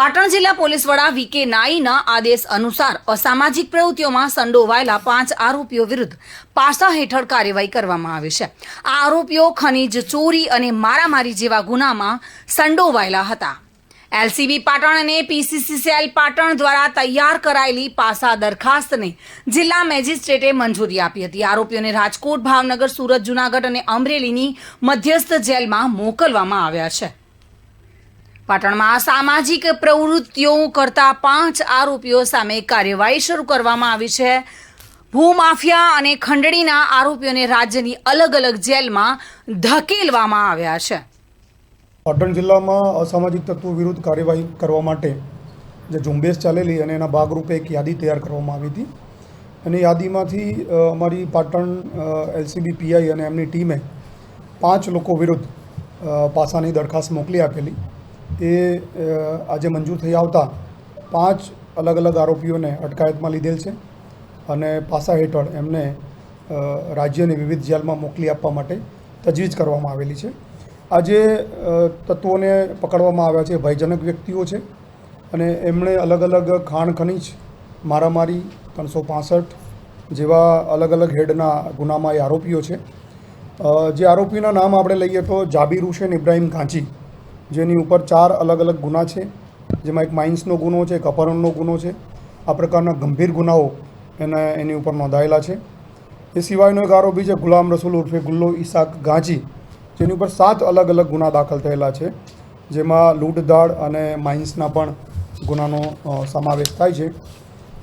પાટણ જિલ્લા પોલીસ વડા વીકે નાઈના આદેશ અનુસાર અસામાજિક પ્રવૃત્તિઓમાં સંડોવાયેલા પાંચ આરોપીઓ વિરુદ્ધ પાસા હેઠળ કાર્યવાહી કરવામાં આવી છે. આ આરોપીઓ ખનીજ, ચોરી અને મારામારી જેવા ગુનામાં સંડોવાયેલા હતા. એલસીબી પાટણ અને પીસીસીસીએલ પાટણ દ્વારા તૈયાર કરાયેલી પાસા દરખાસ્તને જિલ્લા મેજિસ્ટ્રેટે મંજૂરી આપી હતી. આરોપીઓને રાજકોટ, ભાવનગર, સુરત, જુનાગઢ અને અમરેલીની મધ્યસ્થ જેલમાં મોકલવામાં આવ્યા છે. પાટણમાં સામાજિક પ્રવૃત્તિઓ કરતા પાંચ આરોપીઓ સામે કાર્યવાહી શરૂ કરવામાં આવી છે. ભૂમાફિયા અને ખંડણીના આરોપીઓને રાજ્યની અલગ અલગ જેલમાં ધકેલવામાં આવ્યા છે. પાટણ જિલ્લામાં અસામાજિક તત્વો વિરુદ્ધ કાર્યવાહી કરવા માટે જે ઝુંબેશ ચાલેલી અને એના ભાગરૂપે એક યાદી તૈયાર કરવામાં આવી હતી. અને યાદીમાંથી અમારી પાટણ એલસીબી, પીઆઈ અને એમની ટીમે પાંચ લોકો વિરુદ્ધ પાસાની દરખાસ્ત મોકલી આપેલી. એ આજે મંજૂર થઈ આવતા પાંચ અલગ અલગ આરોપીઓને અટકાયતમાં લીધેલ છે અને પાસા હેઠળ એમને રાજ્યની વિવિધ જેલમાં મોકલી આપવા માટે તજવીજ કરવામાં આવેલી છે. આજે તત્વોને પકડવામાં આવ્યા છે ભયજનક વ્યક્તિઓ છે અને એમણે અલગ અલગ ખાણ ખનીજ, મારામારી, ત્રણસો પાસઠ જેવા અલગ અલગ હેડના ગુનામાં એ આરોપીઓ છે. જે આરોપીના નામ આપણે લઈએ તો જાબીર હુસેન ઇબ્રાહિમ કાંચી જેની ઉપર ચાર અલગ અલગ ગુના છે. જેમાં એક માઇન્સનો ગુનો છે, એક અપહરણનો ગુનો છે. આ પ્રકારના ગંભીર ગુનાઓ એને, એની ઉપર નોંધાયેલા છે. એ સિવાયનો એક આરોપી છે, ગુલામ રસૂલ ઉર્ફે ગુલ્લો ઈસાક ગાંચી જેની ઉપર સાત અલગ અલગ ગુના દાખલ થયેલા છે. જેમાં લૂંટધાડ અને માઇન્સના પણ ગુનાનો સમાવેશ થાય છે.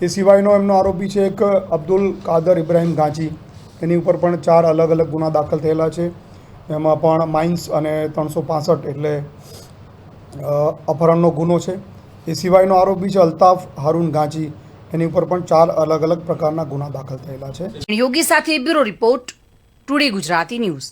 એ સિવાયનો એમનો આરોપી છે એક અબ્દુલ કાદર ઇબ્રાહીમ ગાંચી એની ઉપર પણ ચાર અલગ અલગ ગુના દાખલ થયેલા છે. એમાં પણ માઇન્સ અને ત્રણસો પાસઠ એટલે અપહરણનો ગુનો છે. એ સિવાયનો આરોપી છે અલ્તાફ, હારૂન ગાંચી એની ઉપર પણ ચાર અલગ અલગ પ્રકારના ગુના દાખલ થયેલા છે. યોગી સાથે bureau report, today Gujarati news.